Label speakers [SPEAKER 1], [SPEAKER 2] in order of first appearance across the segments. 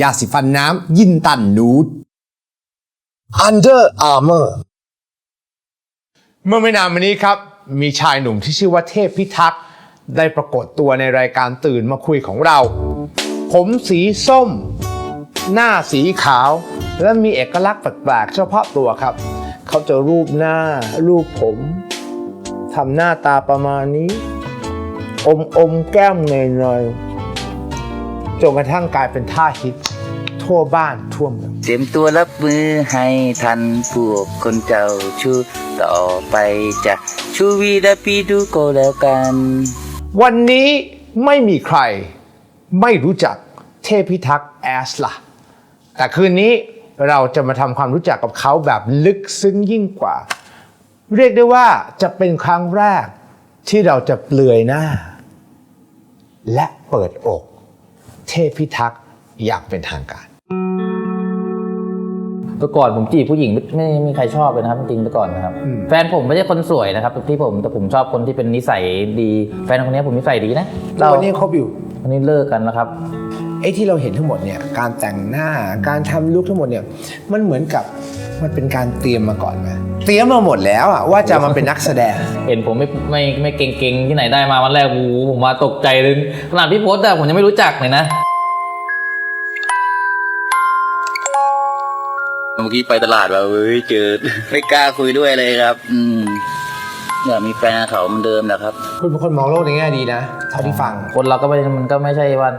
[SPEAKER 1] ยาสีฟันน้ำยินตันนูด Under Armour เมื่อไม่นานมานี้ครับ มีชายหนุ่มที่ชื่อว่าเทพพิทักษ์ได้ปรากฏตัวในรายการตื่นมาคุยของเรา ผมสีส้ม หน้าสีขาว และมีเอกลักษณ์แปลกๆเฉพาะตัวครับ เขาจะรูปหน้า รูปผมทำหน้าตาประมาณนี้ อมอมแก้มเนยเนยๆ จนกระทั่งกลายเป็นท่าฮิต ทั่วบ้านทั่วเมือง
[SPEAKER 2] เตรียมตัวรับมือให้ทันพวกคนเจ้าชู้ต่อไปจะชูวีดาปีดูโกแล้วกัน
[SPEAKER 1] วันนี้ไม่มีใครไม่รู้จักเทพิทักษ์แอสละแต่คืนนี้เราจะมาทำความรู้จักกับเขาแบบลึกซึ้งยิ่งกว่า เรียกได้ว่าจะเป็นครั้งแรกที่เราจะเปลือยหน้า และเปิดอก เทพิทักษ์อย่างเป็นทางการ
[SPEAKER 3] แต่ก่อนผมจีบผู้หญิงไม่ไม่มีใครชอบเลยนะครับจริงๆแต่ก่อนนะครับ แฟนผมไม่ใช่คนสวยนะครับที่ผมแต่ผมชอบคนที่เป็นนิสัยดี แฟนคนนี้ผมนิสัยดีนะเรา
[SPEAKER 1] วันนี้คบอยู่
[SPEAKER 3] วันนี้เลิกกันแล้วครับ
[SPEAKER 1] ไอ้ที่เราเห็นทั้งหมดเนี่ยการแต่งหน้าการทำลุคทั้งหมดเนี่ยมันเหมือนกับมันเป็นการเตรียมมาก่อนไหมเตรียมมาหมดแล้วอะว่าจะมาเป็นนักแสดง
[SPEAKER 3] เห็นผมไม่ไม่ไม่เก่งๆที่ไหนได้มาวันแรกโอ้โหผมมาตกใจเลยขนาดพี่โพสต์อะผมยังไม่รู้จักเลยนะ
[SPEAKER 2] เมื่อกี้ไปตลาดมาเฮ้ยเจอไม่กล้าคุยด้วยเลยครับ อืมอยากมีแฟนเขาเหมือนเดิมนะครับ
[SPEAKER 1] คุณเป็นคนมองโลกในแง่ดีนะเท่าที่ฟัง
[SPEAKER 3] คนเราก็ไม่มันก็ไม่ใช่ว่า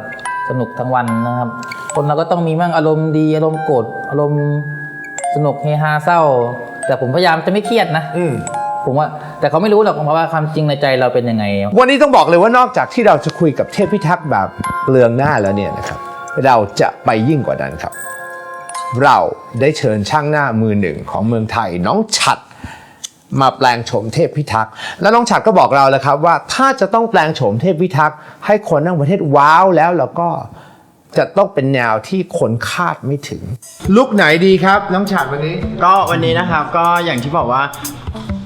[SPEAKER 3] สนุกทั้งวันนะครับ คนเราก็ต้องมีมั่งอารมณ์ดีอารมณ์โกรธอารมณ์สนุกเฮฮาเศร้า แต่ผมพยายามจะไม่เครียดนะ
[SPEAKER 1] อืม
[SPEAKER 3] ผมว่าแต่เขาไม่รู้หรอกเพราะว่าความจริงในใจเราเป็นยังไง
[SPEAKER 1] วันนี้ต้องบอกเลยว่านอกจากที่เราจะคุยกับเทพพิทักษ์แบบเปลืองหน้าแล้วเนี่ยนะครับ เราจะไปยิ่งกว่านั้นครับ เราได้เชิญช่างหน้ามือหนึ่งของเมืองไทยน้องฉัด มาแปลงโฉมเทพพิทักษ์ แล้วน้องฉัดก็บอกเราแล้วครับว่าถ้าจะต้องแปลงโฉมเทพพิทักษ์ให้คนทั้งประเทศว้าวแล้วแล้วก็จะต้องเป็นแนวที่คนคาดไม่ถึง ลุกไหนดีครับน้องฉัดวันนี้
[SPEAKER 4] ก็วันนี้นะครับก็อย่างที่บอกว่า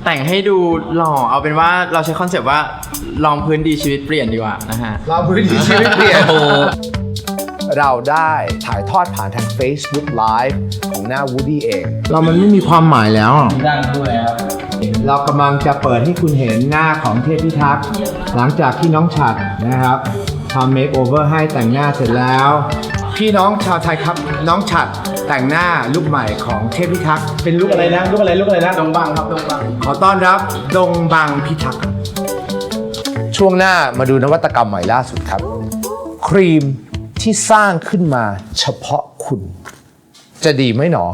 [SPEAKER 4] แต่งให้ดูหล่อเอาเป็นว่าเราใช้คอนเซปต์ว่าลองพื้นดีชีวิตเปลี่ยนดีกว่านะฮะ
[SPEAKER 1] เราพื้นที่ชีวิตเปลี่ยน เราได้ถ่ายทอดผ่านทาง Facebook Live ของหน้า Woody เอง เรามันไม่มีความหมายแล้ว
[SPEAKER 3] ดังด้วยครับ
[SPEAKER 1] เรากำลังจะเปิดให้คุณเห็นหน้าของเทพพิทักษ์หลังจากที่น้องฉัดนะครับทำเมคโอเวอร์ให้แต่งหน้าเสร็จแล้ว พี่น้องชาวไทยครับ น้องฉัดแต่งหน้าลุคใหม่ของเทพพิทักษ์เป็นลุคอะไรนะลุคอะไรลุคอะไรนะ
[SPEAKER 4] ดงบังครับดงบัง
[SPEAKER 1] ขอต้อนรับดงบังพิทักษ์ครับช่วงหน้ามาดูนวัตกรรมใหม่ล่าสุดครับ ครีม ที่สร้างขึ้นมาเฉพาะคุณ จะดีไหมหนอ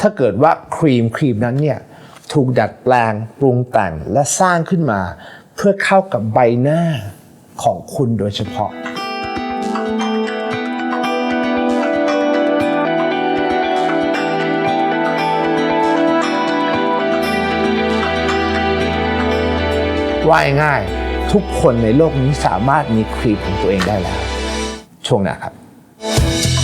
[SPEAKER 1] ถ้าเกิดว่าครีมครีมนั้นเนี่ยถูกดัดแปลงปรุงแต่งและสร้างขึ้นมา เพื่อเข้ากับใบหน้าของคุณโดยเฉพาะ ว่าง่าย ทุกคนในโลกนี้สามารถมีครีมของตัวเองได้แล้ว ช่วงหน้าครับ